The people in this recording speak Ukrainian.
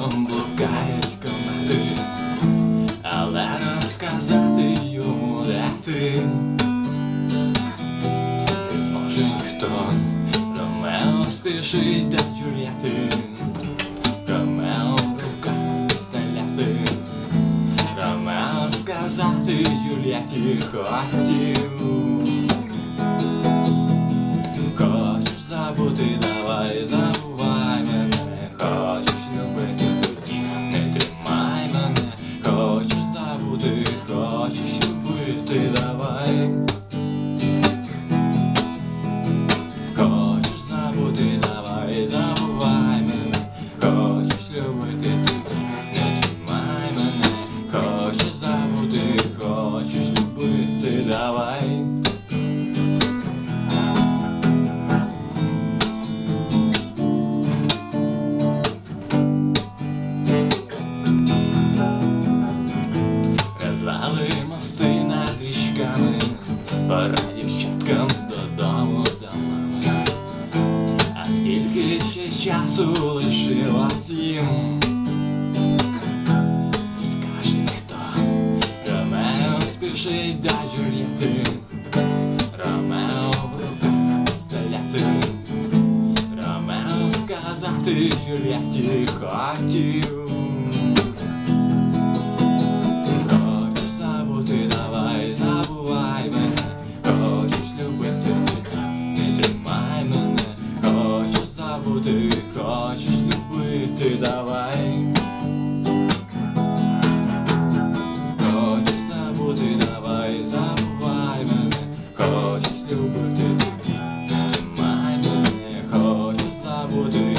Замовкаєш комети, але розказати йому де ти Не зможе ніхто Ромео спішить до Джульєти Ромео рука стріляти Ромео сказати Джульєті хотів Розвали мости над річками, пора дівчаткам додому до мами. А скільки ще часу лишилось їм? біжить до Джульєти, Ромео в руках пістолети, Ромео сказати Джульєті хотів. Хочеш забути, давай забувай мене, Хочеш любити, не тримай мене, Хочеш забути, хочеш любити, давай. любити, ти май мене, хочу забути.